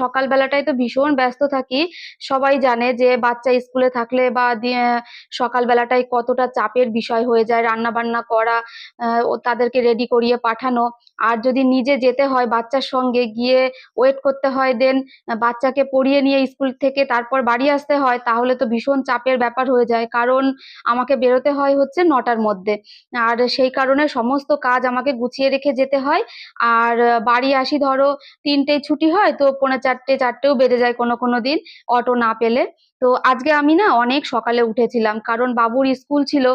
সকালবেলাটায় তো ভীষণ ব্যস্ত থাকি। সবাই জানে যে বাচ্চা স্কুলে থাকলে বা সকালবেলাটায় কতটা চাপের বিষয় হয়ে যায় রান্না বান্না করা তাদেরকে রেডি করিয়ে পাঠানো। আর যদি নিজে যেতে হয় বাচ্চার সঙ্গে, গিয়ে ওয়েট করতে হয় দেন বাচ্চাকে পড়িয়ে নিয়ে স্কুল থেকে তারপর বাড়ি আসতে হয়, তাহলে তো ভীষণ চাপের ব্যাপার হয়ে যায়। কারণ আমাকে বেরোতে হয় হচ্ছে নটার মধ্যে। আর সেই কারণে সমস্ত কাজ আমাকে গুছিয়ে রেখে যেতে হয়। আর বাড়ি আসি ধরো তিনটেয় ছুটি হয়, তো পৌনে চারটে, চারটেও বেড়ে যায় কোনো কোনো দিন অটো না পেলে। তো আজকে আমি না অনেক সকালে উঠেছিলাম, কারণ বাবুর স্কুল ছিল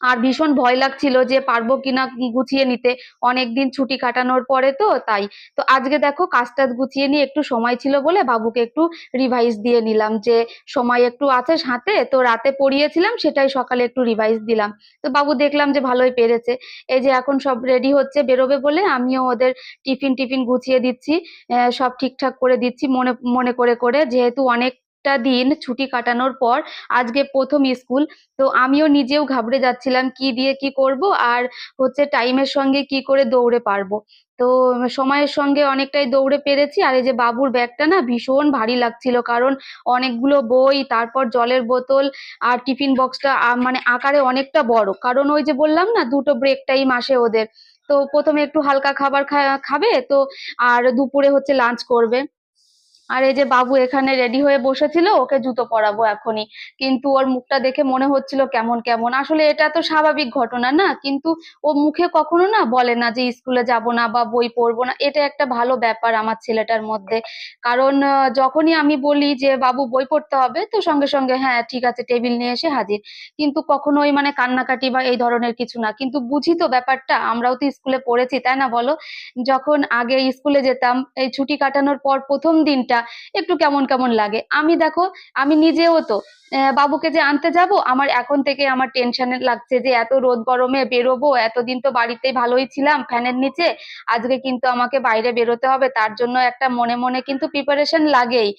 আর ভীষণ ভয় লাগছিল যে পারব কিনা গুছিয়ে নিতে। অনেকদিন ছুটি কাটানোর পরে তো তাই। তো আজকে দেখো কাজ টাজ গুছিয়ে নিয়ে একটু সময় ছিল বলে বাবুকে একটু রিভাইজ দিয়ে নিলাম যে সময় একটু আছে হাতে তো রাতে পড়িয়েছিলাম সেটাই সকালে একটু রিভাইজ দিলাম। তো বাবু দেখলাম যে ভালোই পেরেছে। এই যে এখন সব রেডি হচ্ছে, বেরোবে বলে আমিও ওদের টিফিন টিফিন গুছিয়ে দিচ্ছি সব ঠিকঠাক করে দিচ্ছি মনে মনে করে করে। যেহেতু অনেকটা দিন ছুটি কাটানোর পর আজকে প্রথম স্কুল। তো আমিও নিজেও ঘাবড়ে যাচ্ছিলাম, কি দিয়ে কি করব আর হচ্ছে টাইমের সঙ্গে কি করে দৌড়ে পারব। তো সময়ের সঙ্গে অনেকটাই দৌড়ে পেরেছি আর এই যে বাবুর ব্যাগটা না ভীষণ ভারী লাগছিল কারণ অনেকগুলো বই, তারপর জলের বোতল আর টিফিন বক্সটা মানে আকারে অনেকটা বড়। কারণ ওই যে বললাম না দুটো ব্রেক টাইম আসে ওদের। তো প্রথমে একটু হালকা খাবার খাবে তো আর দুপুরে হচ্ছে লাঞ্চ করবে। আর এই যে বাবু এখানে রেডি হয়ে বসেছিল, ওকে জুতো পরাবো এখনই। কিন্তু ওর মুখটা দেখে মনে হচ্ছিল কেমন কেমন। আসলে এটা তো স্বাভাবিক ঘটনা না? কিন্তু ও মুখে কখনো না বলে না যে স্কুলে যাব না বা বই পড়ব না। এটা একটা ভালো ব্যাপার আমার ছেলেটার মধ্যে। কারণ যখনই আমি বলি যে, বাবু, বই পড়তে হবে? তো সঙ্গে সঙ্গে হ্যাঁ ঠিক আছে, টেবিল নিয়ে এসে হাজির। কিন্তু কখনোই মানে কান্নাকাটি বা এই ধরনের কিছু না। কিন্তু বুঝি তো ব্যাপারটা, আমরাও তো স্কুলে পড়েছি, তাই না বলো? যখন আগে স্কুলে যেতাম, এই ছুটি কাটানোর পর প্রথম দিনটা একটু কেমন কেমন লাগে। আমি দেখো, আমি নিজেও তো বাবুকে যে আনতে যাব, আমার এখন থেকে আমার টেনশন লাগছে যে এত রোদ গরমে বেরোবো, এতদিন তো বাড়িতে ভালোই ছিলাম ফ্যানের নিচে, আজকে কিন্তু আমাকে বাইরে বেরোতে হবে, তার জন্য একটা মনে মনে কিন্তু প্রিপারেশন লাগেই।